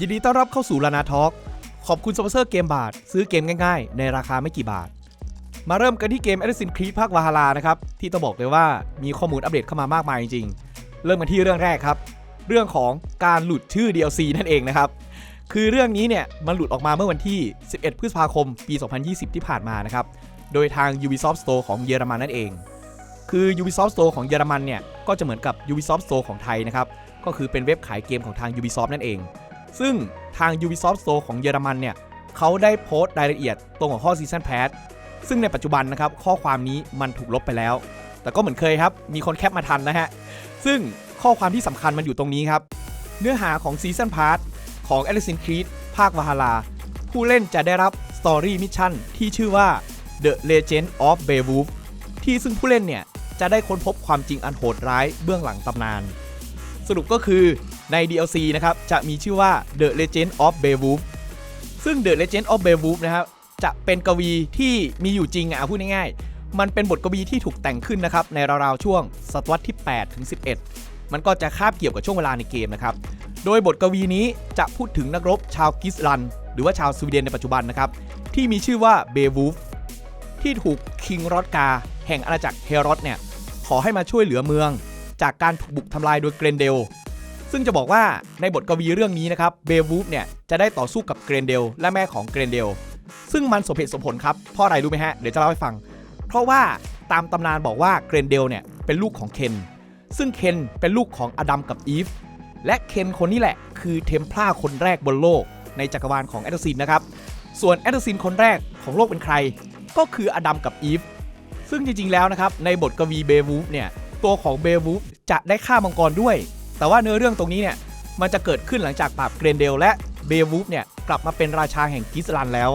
ยินดีต้อนรับเข้าสู่ลานาทอล์กขอบคุณสปอนเซอร์เกมบาท ซื้อเกมง่ายๆ ในราคาไม่กี่บาท มาเริ่มกันที่เกม Assassin's Creed ภาควาฮารานะครับ ที่ต้องบอกเลยว่ามีข้อมูลอัปเดตเข้ามามากมายจริงๆ เริ่มกันที่เรื่องแรกครับ เรื่องของการหลุดชื่อ DLC นั่นเองนะครับ คือเรื่องนี้เนี่ยมันหลุดออกมาเมื่อวันที่ 11 พฤษภาคม ปี 2020 ที่ผ่านมานะครับ โดยทาง Ubisoft Store ของเยอรมันนั่นเอง คือ Ubisoft Store ของเยอรมันเนี่ยก็จะเหมือนกับ Ubisoft Store ของไทยนะครับ ก็คือเป็นเว็บขายเกมของทาง Ubisoft นั่นเอง ซึ่งทาง Ubisoft Store ของเยอรมันเนี่ยเขาได้โพสต์รายละเอียดตรงหัวข้อ Season Pass ซึ่งในปัจจุบันนะครับข้อความนี้มันถูกลบไปแล้ว แต่ก็เหมือนเคยครับ มีคนแคปมาทันนะฮะ ซึ่งข้อความที่สำคัญมันอยู่ตรงนี้ครับ เนื้อหาของ Season Pass ของ Assassin's Creed ภาควาฮาราผู้เล่นจะได้รับ Story Mission ที่ชื่อว่า The Legend of Beowulf ที่ซึ่งผู้เล่นเนี่ยจะได้ค้นพบความจริงอันโหดร้ายเบื้องหลังตำนาน สรุปก็คือ ใน DLC นะครับ จะมีชื่อว่า The Legend of Beowulf ซึ่ง The Legend of Beowulf นะครับ จะเป็นกวีที่มีอยู่จริงอะพูดง่ายๆ มันเป็นบทกวีที่ถูกแต่งขึ้นนะครับ ในราวๆ ช่วงศตวรรษที่ 8 ถึง 11 มันก็จะคาบเกี่ยวกับช่วงเวลาในเกมนะครับ โดยบทกวีนี้จะพูดถึงนักรบชาวกิสลัน หรือว่าชาวสวีเดนในปัจจุบันนะครับ ที่มีชื่อว่าเบวูฟที่ถูกคิงรอดกา แห่งอาณาจักรเฮรอดเนี่ยขอให้มาช่วยเหลือเมือง จากการถูกบุกทำลายโดยเกรนเดล ซึ่งจะบอกว่าในบทกวีเรื่องนี้นะครับเบวูฟเนี่ยจะได้ต่อสู้กับเกรนเดลและแม่ของเกรนเดล ซึ่งมันสมเหตุสมผลครับเพราะอะไรรู้ไหมฮะเดี๋ยวจะเล่าให้ฟัง เพราะว่าตามตำนานบอกว่าเกรนเดลเนี่ยเป็นลูกของเคนซึ่งเคนเป็นลูกของอดัมกับอีฟและเคนคนนี้แหละ คือเทมพลาคนแรกบนโลก ในจักรวาลของแอดซินนะครับส่วนแอดซินคนแรกของโลกเป็นใคร ก็คืออดัมกับอีฟซึ่งจริงๆแล้วนะครับในบทกวีเบวูฟเนี่ยตัวของเบวูฟจะได้ฆ่ามังกรด้วย แต่ว่าเนื้อเรื่องตรงนี้เนี่ยมันจะเกิดขึ้นหลังจากปราบเกรนเดลและเบวูฟเนี่ยกลับมาเป็นราชาแห่งกิสลันแล้ว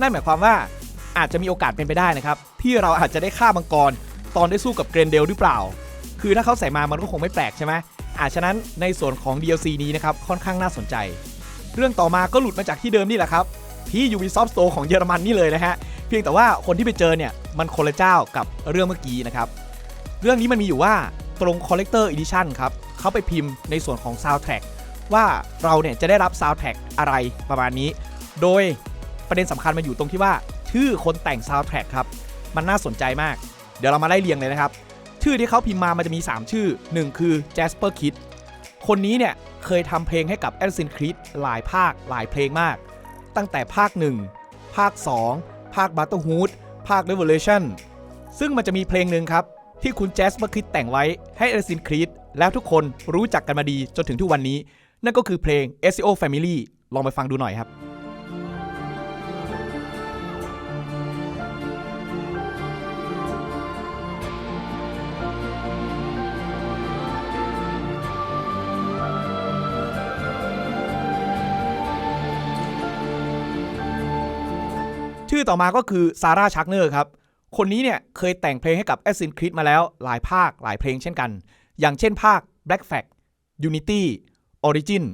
นั่นหมายความว่าอาจจะมีโอกาสเป็นไปได้นะครับ ที่เราอาจจะได้ฆ่ามังกร ตอนได้สู้กับเกรนเดลหรือเปล่า คือถ้าเขาใส่มามันก็คงไม่แปลกใช่ไหมอาฉะนั้นในส่วนของ DLC นี้นะครับค่อนข้างน่าสนใจ เรื่องต่อมาก็หลุดมาจากที่เดิมนี่แหละครับที่ Ubisoft Store ของเยอรมันนี่เลยนะฮะเพียงแต่ว่าคนที่ไปเจอเนี่ยมันคนละเจ้ากับเรื่องเมื่อกี้นะครับเรื่องนี้มันมีอยู่ว่าตรง Collector Edition ครับ เขาไปพิมพ์ในส่วนของ Soundtrack ว่าเราเนี่ยจะได้รับ Soundtrack อะไรประมาณนี้ โดยประเด็นสำคัญมันอยู่ตรงที่ว่า ชื่อคนแต่ง Soundtrack ครับ มันน่าสนใจมาก เดี๋ยวเรามาไล่เรียงเลยนะครับ ชื่อที่เขาพิมพ์มามันจะมี 3 ชื่อ 1 คือ Jasper Kidd คนนี้เนี่ยเคยทำเพลงให้กับ Assassin's Creed หลายภาคหลายเพลงมาก ตั้งแต่ภาค 1 ภาค 2 ภาค Brotherhood ภาค Revelation ซึ่งมันจะมีเพลงหนึ่งครับ ที่คุณแจสเปอร์คิดแต่งไว้ให้ Assassin's Creed แล้วทุกคนรู้จักกันมาดีจนถึงทุกวันนี้ นั่นก็คือเพลง SEO Family ลองไปฟังดูหน่อยครับชื่อต่อมาก็คือซาร่าชักเนอร์ครับ คนนี้เนี่ยเคยแต่งเพลงให้กับ Assassin's Creed มาแล้วหลายภาคหลายเพลงเช่นกัน อย่างเช่นภาค Black Flag Unity Origin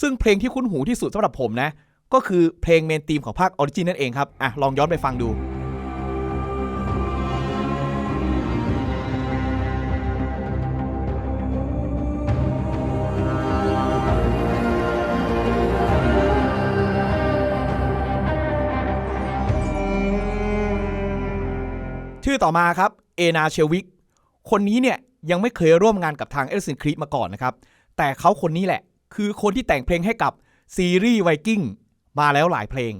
ซึ่งเพลงที่คุ้นหูที่สุดสำหรับผมนะ ก็คือเพลงเมนทีมของภาค Origin นั่นเองครับ อะ ลองย้อนไปฟังดู ชื่อต่อมาครับเอนาเชวิกคนนี้เนี่ยยังไม่เคยร่วมงานกับทางเอลซินคริตมาก่อนนะครับ แต่เขาคนนี้แหละ คือคนที่แต่งเพลงให้กับซีรีส์ไวกิ้งมาแล้วหลายเพลง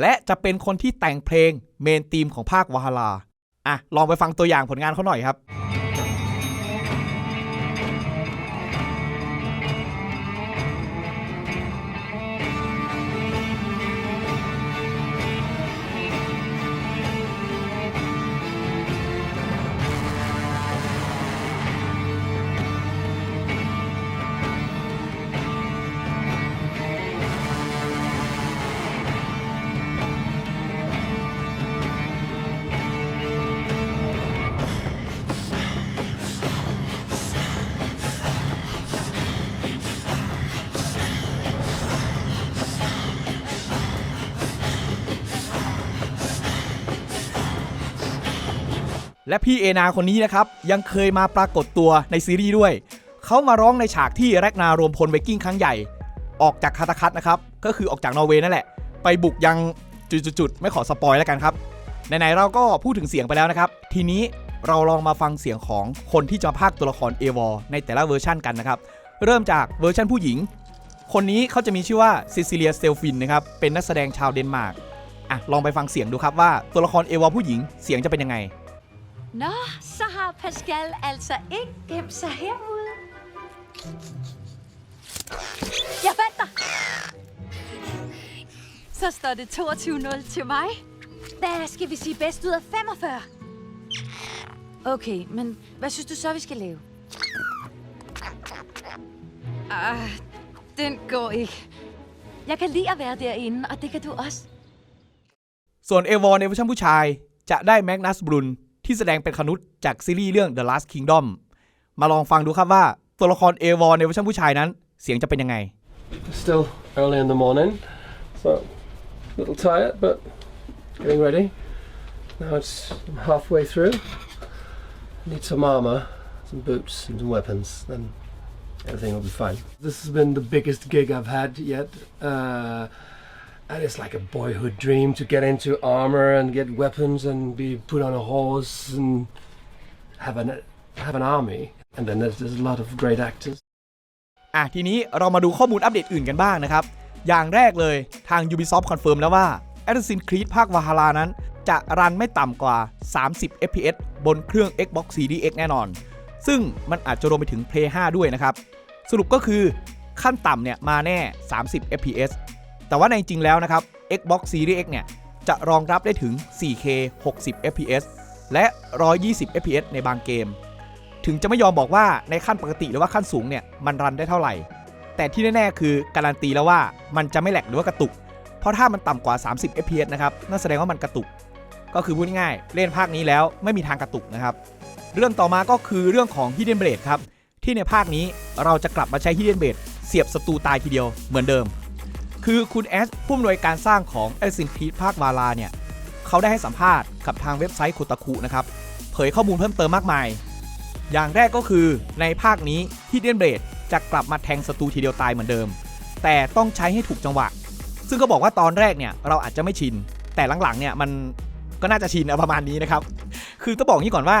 และจะเป็นคนที่แต่งเพลงเมนธีมของภาควาฮาราอะลองไปฟังตัวอย่างผลงานเขาหน่อยครับ และพี่เอนาคนนี้นะครับ ยังเคยมาปรากฏตัวในซีรีส์ด้วย เขามาร้องในฉากที่แรกนารวมพลไวกิ้งครั้งใหญ่ ออกจากคาตาคัตนะครับ ก็คือออกจากนอร์เวย์นั่นแหละ ไปบุกยังจุดๆไม่ขอสปอยแล้วกันครับไหนๆเราก็พูดถึงเสียงไปแล้วนะครับ ทีนี้เราลองมาฟังเสียงของคนที่จะพากตัวละครเอวอในแต่ละเวอร์ชันกันนะครับ เริ่มจากเวอร์ชันผู้หญิง คนนี้เขาจะมีชื่อว่าซิซิเลียเตลฟินนะครับ เป็นนักแสดงชาวเดนมาร์กอะลองไปฟังเสียงดูครับว่าตัวละครเอวอผู้หญิงเสียงจะเป็นยังไง Nå, så har Pascal altså ikke gemt sig herude. Jeg fandt dig! Så står det 22-0 til mig. Hvad skal vi sige bedst ud af 45? Okay, men hvad synes du så, vi skal lave? Ah, den går ikke. Jeg kan lide at være derinde, og det kan du også. ส่วนเอวอในเวอร์ชันผู้ชายจะได้แมกนัสบรุน ที่แสดงเป็นคนุษจากซีรีส์เรื่อง The Last Kingdom มาลองฟังดูครับว่าตัวละครเอวอในเวอร์ชันผู้ชายนั้น เสียงจะเป็นยังไง Still early in the morning, so a little tired, but getting ready. Now it's I'm halfway through. Need some armor, some boots, and some weapons, then everything will be fine. This has been the biggest gig I've had yet. Uh, and it's like a boyhood dream to get into armor and get weapons and be put on a horse and have an have an army. And then there's, there's a lot of great actors. อะทีนี้เรามาดูข้อมูลอัปเดตอื่นกันบ้างนะครับ อย่างแรกเลยทาง Ubisoft คอนเฟิร์มแล้วว่า Assassin's Creed ภาค Valhalla นั้น จะรันไม่ต่ำกว่า 30 fps บนเครื่อง Xbox Series X แน่นอน ซึ่งมันอาจจะรวมไปถึง Play 5 ด้วยนะครับ สรุปก็คือขั้นต่ำเนี่ยมาแน่ 30 fps แต่ว่าในจริงแล้วนะครับ Xbox Series X เนี่ยจะรองรับได้ถึง 4K 60 fps และ 120 fps ในบางเกม ถึงจะไม่ยอมบอกว่าในขั้นปกติหรือว่าขั้นสูงเนี่ยมันรันได้เท่าไหร่ แต่ที่แน่ๆคือการันตีแล้วว่ามันจะไม่แหลกหรือว่ากระตุก เพราะถ้ามันต่ำกว่า 30 fps นะครับนั่นแสดงว่ามันกระตุก ก็คือพูดง่ายๆเล่นภาคนี้แล้วไม่มีทางกระตุกนะครับ เรื่องต่อมาก็คือเรื่องของ Hidden Blade ครับที่ในภาคนี้เราจะกลับมาใช้ Hidden Blade เสียบศัตรูตายทีเดียวเหมือนเดิม คือคุณแอสผู้อำนวยการสร้างของ Assassin's Creed ภาควาลาเนี่ยเขาได้ให้สัมภาษณ์กับทางเว็บไซต์โคตาคุนะครับ เผยข้อมูลเพิ่มเติมมากมาย อย่างแรกก็คือในภาคนี้ที่เดนเบรดจะกลับมาแทงศัตรูทีเดียวตายเหมือนเดิม แต่ต้องใช้ให้ถูกจังหวะ ซึ่งก็บอกว่าตอนแรกเนี่ยเราอาจจะไม่ชิน แต่หลังๆเนี่ยมันก็น่าจะชินเอาประมาณนี้นะครับ คือต้องบอกงี้ก่อนว่า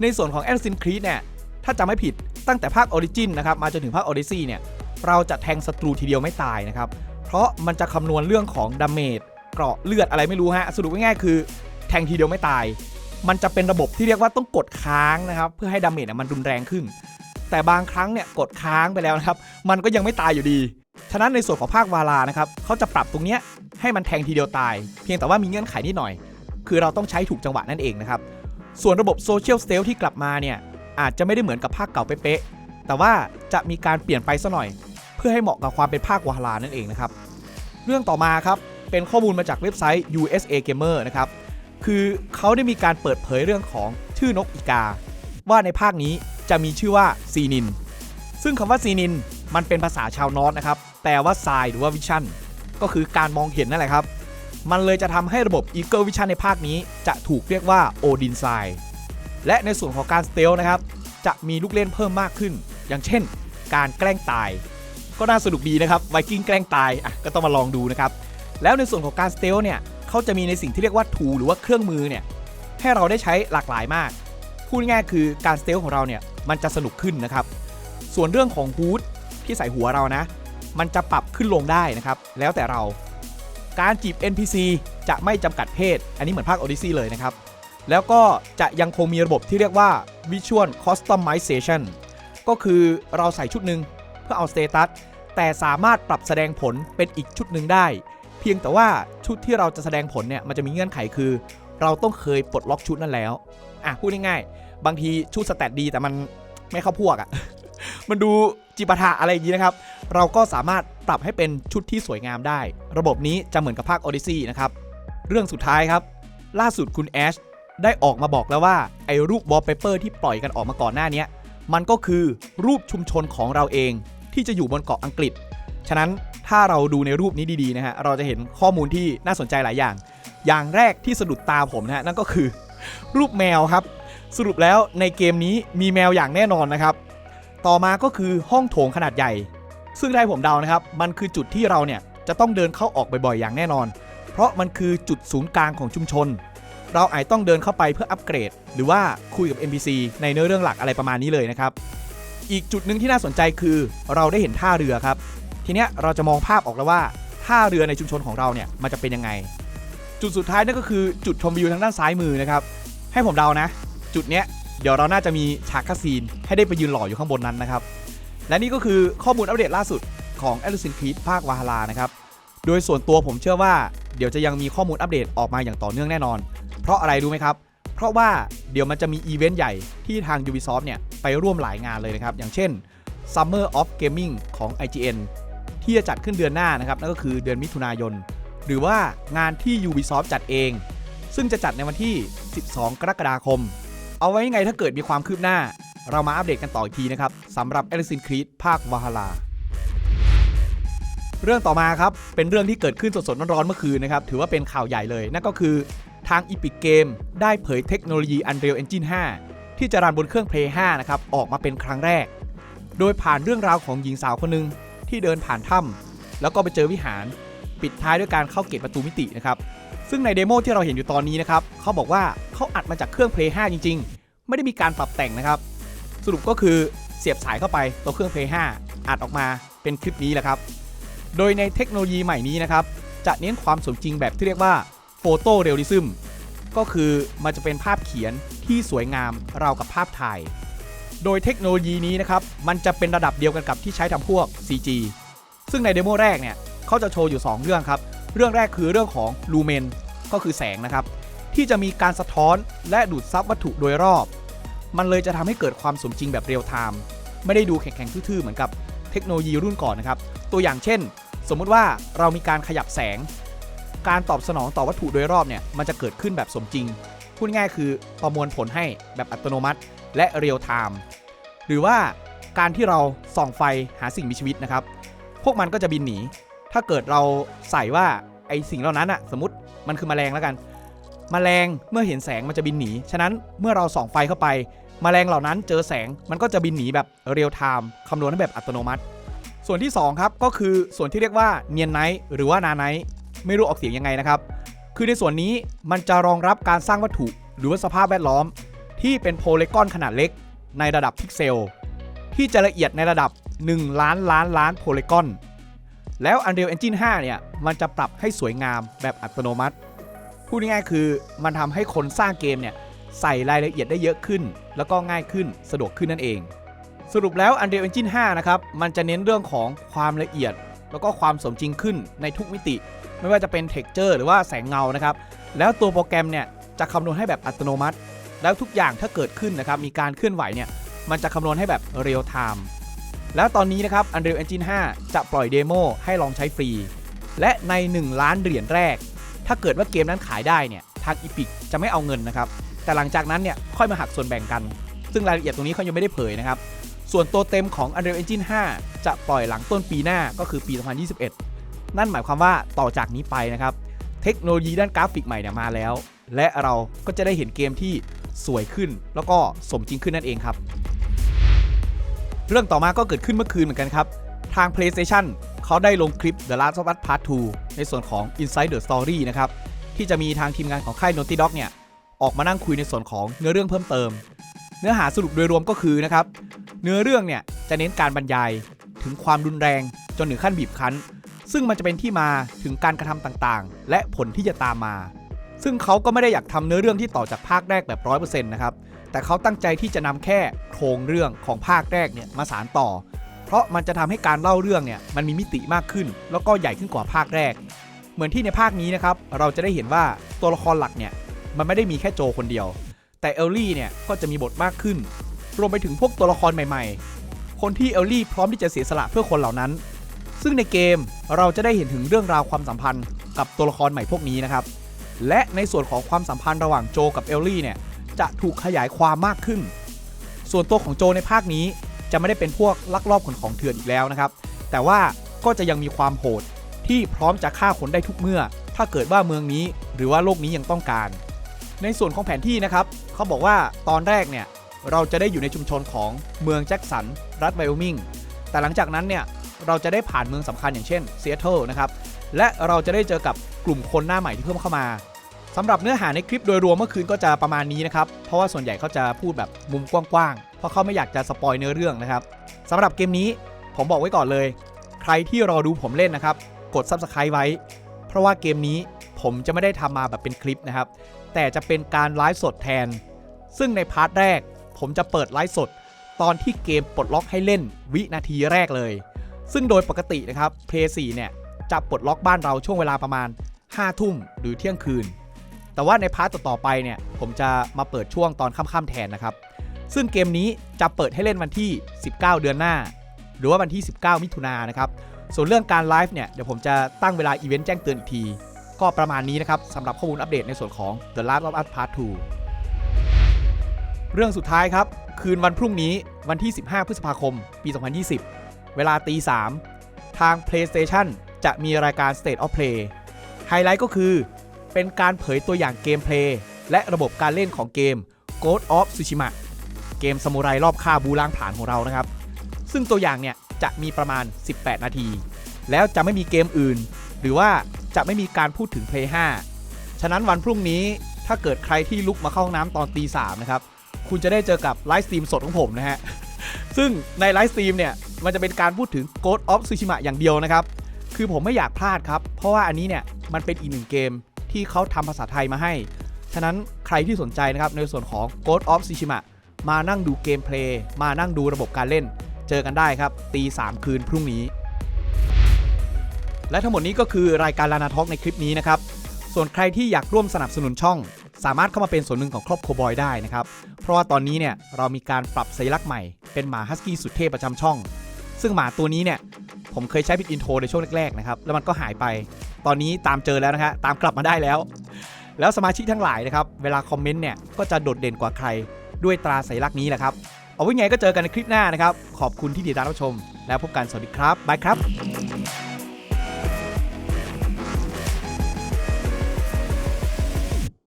ในส่วนของ Assassin's Creed เนี่ยถ้าจำไม่ผิดตั้งแต่ภาค Origin นนะครับมาจนถึงภาค Odyssey เนี่ยเราจะแทงศัตรูทีเดียวไม่ตายนะครับ ราะมันจะคำนวณเรื่องของดาเมจเกราะเลือดอะไรไม่รู้ฮะสรุปง่ายๆคือ แทงทีเดียวไม่ตาย มันจะเป็นระบบที่เรียกว่าต้องกดค้างนะครับ เพื่อให้ดาเมจเนี่ยมันรุนแรงขึ้น แต่บางครั้งเนี่ยกดค้างไปแล้วนะครับ มันก็ยังไม่ตายอยู่ดี ฉะนั้นในส่วนของภาควาลานะครับเขาจะปรับตรงเนี้ยให้มันแทงทีเดียวตาย เพียงแต่ว่ามีเงื่อนไขนิดหน่อย คือเราต้องใช้ถูกจังหวะนั่นเองนะครับส่วนระบบโซเชียลสเตลที่กลับมาเนี่ยอาจจะไม่ได้เหมือนกับภาคเก่าเป๊ะแต่ว่าจะมีการเปลี่ยนไปซะหน่อย เพื่อให้เหมาะกับความเป็นภาควาลานั่นเองนะครับ เรื่องต่อมาครับ เป็นข้อมูลมาจากเว็บไซต์ USA Gamer นะครับ คือเขาได้มีการเปิดเผยเรื่องของชื่อนกอีกา ว่าในภาคนี้จะมีชื่อว่าซีนิน ซึ่งคำว่าซีนินมันเป็นภาษาชาวนอร์นะครับ แปลว่าทรายหรือว่าวิชั่น ก็คือการมองเห็นนั่นแหละครับ มันเลยจะทำให้ระบบ Eagle Vision ในภาคนี้ จะถูกเรียกว่าโอดินไซและในส่วนของการสเตลนะครับ จะมีลูกเล่นเพิ่มมากขึ้น อย่างเช่น การแกล้งตาย ก็น่าสนุกดีนะครับไวกิ้งแกล้งตายอะก็ต้องมาลองดูนะครับ แล้วในส่วนของการสเตลเนี่ยเขาจะมีในสิ่งที่เรียกว่าทูหรือว่าเครื่องมือเนี่ยให้เราได้ใช้หลากหลายมาก พูดง่ายคือการสเตลของเราเนี่ยมันจะสนุกขึ้นนะครับ ส่วนเรื่องของฮูดที่ใส่หัวเรานะ มันจะปรับขึ้นลงได้นะครับ แล้วแต่เรา การจีบ NPC จะไม่จำกัดเพศ อันนี้เหมือนภาค Odyssey เลยนะครับ แล้วก็จะยังคงมีระบบที่เรียกว่า Visual Customization ก็คือเราใส่ชุดหนึ่งเพื่อเอาสเตตัส แต่สามารถปรับแสดงผลเป็นอีกชุดหนึ่งได้ เพียงแต่ว่าชุดที่เราจะแสดงผลเนี่ยมันจะมีเงื่อนไขคือ เราต้องเคยปลดล็อกชุดนั้นแล้วอะพูดง่ายๆบางทีชุดสแตทดีแต่มันไม่เข้าพวกอะ่ะมันดูจิปาถะอะไรอย่างนี้นะครับ เราก็สามารถปรับให้เป็นชุดที่สวยงามได้ ระบบนี้จะเหมือนกับภาค Odyssey นะครับ เรื่องสุดท้ายครับ ล่าสุดคุณแอชได้ออกมาบอกแล้วว่า ไอ้รูปวอลเปเปอร์ที่ปล่อยกันออกมาก่อนหน้านี้ มันก็คือรูปชุมชนของเราเอง ที่จะอยู่บนเกาะอังกฤษ ฉะนั้นถ้าเราดูในรูปนี้ดีๆนะฮะเราจะเห็นข้อมูลที่น่าสนใจหลายอย่าง อย่างแรกที่สะดุดตาผมนะฮะนั่นก็คือ รูปแมวครับ สรุปแล้วในเกมนี้มีแมวอย่างแน่นอนนะครับ ต่อมาก็คือห้องโถงขนาดใหญ่ ซึ่งได้ผมเดานะครับ มันคือจุดที่เราเนี่ยจะต้องเดินเข้าออกบ่อยๆอย่างแน่นอน เพราะมันคือจุดศูนย์กลางของชุมชน เราอาจต้องเดินเข้าไปเพื่ออัปเกรด หรือว่าคุยกับ NPC ในเนื้อเรื่องหลักอะไรประมาณนี้เลยนะครับ อีกจุดหนึ่งที่น่าสนใจคือเราได้เห็นท่าเรือครับ ทีเนี้ยเราจะมองภาพออกแล้วว่าท่าเรือในชุมชนของเราเนี่ยมันจะเป็นยังไง จุดสุดท้ายนั่นก็คือจุดชมวิวทางด้านซ้ายมือนะครับให้ผมเดานะ จุดเนี้ยเดี๋ยวเราน่าจะมีฉากคาซีน ให้ได้ไปยืนหล่ออยู่ข้างบนนั้นนะครับ และนี่ก็คือข้อมูลอัปเดตล่าสุดของ a l i c i n Creed ภาควาฮารานะครับโดยส่วนตัวผมเชื่อว่าเดี๋ยวจะยังมีข้อมูลอัปเดตออกมาอย่างต่อเนื่องแน่นอน เพราะอะไรรู้ไหมครับเราะว่าเดี๋ยวมันจะมีอีเวนต์ใหญ่ที่ทาง Ubisoft เนี่ยไปร่วมหลายงานเลยนะครับ อย่างเช่น Summer of Gaming ของ IGN ที่จะจัดขึ้นเดือนหน้านะครับ นั่นก็คือเดือนมิถุนายน หรือว่างานที่ Ubisoft จัดเอง ซึ่งจะจัดในวันที่ 12 กรกฎาคม เอาไว้ยังไงถ้าเกิดมีความคืบหน้า เรามาอัปเดตกันต่ออีกทีนะครับสำหรับ Assassin's Creed ภาควาฮาราเรื่องต่อมาครับ เป็นเรื่องที่เกิดขึ้นสดๆร้อนๆเมื่อคืนนะครับ ถือว่าเป็นข่าวใหญ่เลย นั่นก็คือ ทาง Epic Game ได้เผยเทคโนโลยี Unreal Engine 5 ที่จะรันบนเครื่อง Play 5นะครับออกมาเป็นครั้งแรก โดยผ่านเรื่องราวของหญิงสาวคนหนึ่งที่เดินผ่านถ้ำแล้วก็ไปเจอวิหาร ปิดท้ายด้วยการเข้าเกตประตูมิตินะครับซึ่งในเดโมที่เราเห็นอยู่ตอนนี้นะครับเขาบอกว่าเขาอัดมาจากเครื่อง Play 5 จริง ๆ ไม่ได้มีการปรับแต่งนะครับ สรุปก็คือเสียบสายเข้าไปตัวเครื่อง Play 5 อัดออกมาเป็นคลิปนี้แหละครับ โดยในเทคโนโลยีใหม่นี้นะครับจะเน้นความสมจริงแบบที่เรียกว่า โฟโตเรลิซึมก็คือมันจะเป็นภาพเขียนที่สวยงามราวกับภาพถ่าย โดยเทคโนโลยีนี้นะครับ มันจะเป็นระดับเดียวกันกับที่ใช้ทำพวก CG ซึ่งในเดโมแรกเนี่ยเขาจะโชว์อยู่ 2 เรื่องครับ เรื่องแรกคือเรื่องของลูเมนก็คือแสงนะครับ ที่จะมีการสะท้อนและดูดซับวัตถุโดยรอบ มันเลยจะทำให้เกิดความสมจริงแบบเรียลไทม์ไม่ได้ดูแข็งๆทื่อๆเหมือนกับเทคโนโลยีรุ่นก่อนนะครับ ตัวอย่างเช่น สมมุติว่าเรามีการขยับแสง การตอบสนองต่อวัตถุโดยรอบเนี่ยมันจะเกิดขึ้นแบบสมจริง พูดง่ายคือประมวลผลให้แบบอัตโนมัติ และเรียลไทม์หรือว่าการที่เราส่องไฟหาสิ่งมีชีวิตนะครับ พวกมันก็จะบินหนี ถ้าเกิดเราใส่ว่าไอสิ่งเหล่านั้นอะสมมติมันคือแมลงแล้วกันแมลงเมื่อเห็นแสงมันจะบินหนี ฉะนั้นเมื่อเราส่องไฟเข้าไปแมลงเหล่านั้นเจอแสงมันก็จะบินหนีแบบเรียลไทม์คำนวณแบบอัตโนมัติ ส่วนที่ 2 ครับ ก็คือส่วนที่เรียกว่าเนียนไนท์หรือว่านาไนท์ ไม่รู้ออกเสียงยังไงนะครับ คือในส่วนนี้มันจะรองรับการสร้างวัตถุหรือว่าสภาพแวดล้อม ที่เป็นโพลีกอนขนาดเล็ก ในระดับพิกเซล ที่จะละเอียดในระดับ 1 ล้านล้านล้านโพลีกอน แล้ว Unreal Engine 5 เนี่ย มันจะปรับให้สวยงามแบบอัตโนมัติ พูดง่ายๆคือมันทำให้คนสร้างเกมเนี่ยใส่รายละเอียดได้เยอะขึ้น แล้วก็ง่ายขึ้นสะดวกขึ้นนั่นเอง สรุปแล้ว Unreal Engine 5 นะครับ มันจะเน้นเรื่องของความละเอียด แล้วก็ความสมจริงขึ้นในทุกมิติ ไม่ว่าจะเป็น Texture หรือว่าแสงเงานะครับ แล้วตัวโปรแกรมเนี่ยจะคำนวณให้แบบอัตโนมัติ แล้วทุกอย่างถ้าเกิดขึ้นนะครับ มีการเคลื่อนไหวเนี่ย มันจะคำนวณให้แบบเรียลไทม์แล้วตอนนี้นะครับ Unreal Engine 5 จะปล่อยเดโมให้ลองใช้ฟรี และใน 1 ล้านเหรียญแรก ถ้าเกิดว่าเกมนั้นขายได้เนี่ยทาง Epic จะไม่เอาเงินนะครับ แต่หลังจากนั้นเนี่ยค่อยมาหักส่วนแบ่งกัน ซึ่งรายละเอียดตรงนี้เขายังไม่ได้เผยนะครับ ส่วนตัวเต็มของ Unreal Engine 5 จะปล่อยหลังต้นปีหน้าก็คือปี 2021 นั่นหมายความว่าต่อจากนี้ไปนะครับ เทคโนโลยีด้านกราฟิกใหม่เนี่ยมาแล้ว และเราก็จะได้เห็นเกมที่สวยขึ้น แล้วก็สมจริงขึ้นนั่นเองครับ เรื่องต่อมาก็เกิดขึ้นเมื่อคืนเหมือนกันครับ ทาง PlayStation เขาได้ลงคลิป The Last of Us Part 2 ในส่วนของ Inside the Story นะครับ ที่จะมีทางทีมงานของค่าย Naughty Dog เนี่ย ออกมานั่งคุยในส่วนของเนื้อเรื่องเพิ่มเติม เนื้อหาสรุปโดยรวมก็คือนะครับ เนื้อเรื่องเนี่ยจะเน้นการบรรยายถึงความรุนแรงจนถึงขั้นบีบคั้น ซึ่งมันจะเป็นที่มาถึงการกระทำต่างๆ และผลที่จะตามมา ซึ่งเขาก็ไม่ได้อยากทำเนื้อเรื่องที่ต่อจากภาคแรกแบบ100%นะครับ แต่เขาตั้งใจที่จะนำแค่โครงเรื่องของภาคแรกเนี่ยมาสานต่อ เพราะมันจะทำให้การเล่าเรื่องเนี่ยมันมีมิติมากขึ้น แล้วก็ใหญ่ขึ้นกว่าภาคแรก เหมือนที่ในภาคนี้นะครับ เราจะได้เห็นว่าตัวละครหลักเนี่ยมันไม่ได้มีแค่โจคนเดียว แต่เอลลี่เนี่ยก็จะมีบทมากขึ้น รวมไปถึงพวกตัวละครใหม่ ๆ คนที่เอลลี่พร้อมที่จะเสียสละเพื่อคนเหล่านั้น ซึ่งในเกมเราจะได้เห็นถึงเรื่องราวความสัมพันธ์กับตัวละครใหม่พวกนี้นะครับ และในส่วนของความสัมพันธ์ระหว่างโจกับเอลลี่เนี่ยจะถูกขยายความมากขึ้น ส่วนตัวของโจในภาคนี้จะไม่ได้เป็นพวกลักลอบขนของเถื่อนอีกแล้วนะครับ แต่ว่าก็จะยังมีความโหดที่พร้อมจะฆ่าคนได้ทุกเมื่อ ถ้าเกิดว่าเมืองนี้หรือว่าโลกนี้ยังต้องการ ในส่วนของแผนที่นะครับเขาบอกว่าตอนแรกเนี่ยเราจะได้อยู่ในชุมชนของเมืองแจ็คสันรัฐไวโอมิงแต่หลังจากนั้นเนี่ย เราจะได้ผ่านเมืองสำคัญอย่างเช่นซีแอตเทิลนะครับและเราจะได้เจอกับกลุ่มคนหน้าใหม่ที่เพิ่มเข้ามาสำหรับเนื้อหาในคลิปโดยรวมเมื่อคืนก็จะประมาณนี้นะครับ เพราะว่าส่วนใหญ่เขาจะพูดแบบมุมกว้างๆ เพราะเขาไม่อยากจะสปอยเนื้อเรื่องนะครับสำหรับเกมนี้ผมบอกไว้ก่อนเลย ใครที่รอดูผมเล่นนะครับ กด Subscribe ไว้ เพราะว่าเกมนี้ผมจะไม่ได้ทำมาแบบเป็นคลิปนะครับ แต่จะเป็นการไลฟ์สดแทน ซึ่งในพาร์ทแรก ผมจะเปิดไลฟ์สด ตอนที่เกมปลดล็อกให้เล่นวินาทีแรกเลย ซึ่งโดยปกตินะครับ p l a y 4เนี่ยจะปลดล็อกบ้านเราช่วงเวลาประมาณ 5 ทุ่มหรือเที่ยงคืน แต่ว่าในพาร์ทต่อไปเนี่ยผมจะมาเปิดช่วงตอนค่ำๆแทนนะครับ ซึ่งเกมนี้จะเปิดให้เล่นวันที่ 19 เดือนหน้า หรือว่าวันที่ 19 มิถุนายนนะครับ ส่วนเรื่องการไลฟ์เนี่ยเดี๋ยวผมจะตั้งเวลาอีเวนต์แจ้งเตือนอีกที ก็ประมาณนี้นะครับสำหรับข้อมูลอัปเดตในส่วนของ The Last of Us Part 2 เรื่องสุดท้ายครับคืนวันพรุ่งนี้วันที่ 15 พฤษภาคม ปี 2020 เวลาตี3ทาง PlayStation จะมีรายการ State of Play ไฮไลท์ก็คือเป็นการเผยตัวอย่างเกมเพลย์และระบบการเล่นของเกม Ghost of Tsushima เกมซามูไรรอบฆ่าบูล้างผลาญของเรานะครับ ซึ่งตัวอย่างเนี่ยจะมีประมาณ 18 นาที แล้วจะไม่มีเกมอื่น หรือว่าจะไม่มีการพูดถึง Play 5 ฉะนั้นวันพรุ่งนี้ถ้าเกิดใครที่ลุกมาเข้าห้องน้ำตอนตีสามนะครับ คุณจะได้เจอกับไลฟ์สตรีมสดของผมนะฮะ ซึ่งในไลฟ์สตรีมเนี่ย มันจะเป็นการพูดถึง Ghost of Tsushima อย่างเดียวนะครับ คือผมไม่อยากพลาดครับ เพราะว่าอันนี้เนี่ยมันเป็นอีกหนึ่งเกมที่เขาทำภาษาไทยมาให้ ฉะนั้นใครที่สนใจนะครับในส่วนของ Ghost of Tsushima มานั่งดูเกมเพลย์มานั่งดูระบบการเล่น เจอกันได้ครับ ตีสามคืนพรุ่งนี้ และทั้งหมดนี้ก็คือรายการลานาทอกในคลิปนี้นะครับ ส่วนใครที่อยากร่วมสนับสนุนช่อง สามารถเข้ามาเป็นส่วนหนึ่งของครอบครัวบอยได้นะครับ เพราะว่าตอนนี้เนี่ยเรามีการปรับสัญลักษณ์ใหม่เป็นหมาฮัสกี้สุดเท่ประจำช่อง ซึ่งหมาตัวนี้เนี่ยผมเคยใช้ผิดอินโทรในช่วงแรกๆนะครับแล้วมันก็หายไป ตอนนี้ตามเจอแล้วนะฮะตามกลับมาได้แล้ว แล้วสมาชิกทั้งหลายนะครับเวลาคอมเมนต์เนี่ยก็จะโดดเด่นกว่าใครด้วยตราสัญลักษณ์นี้แหละครับ เอาไว้ไงก็เจอกันในคลิปหน้านะครับ ขอบคุณที่ติดตามรับชม แล้วพบกันสวัสดีครับบายครับ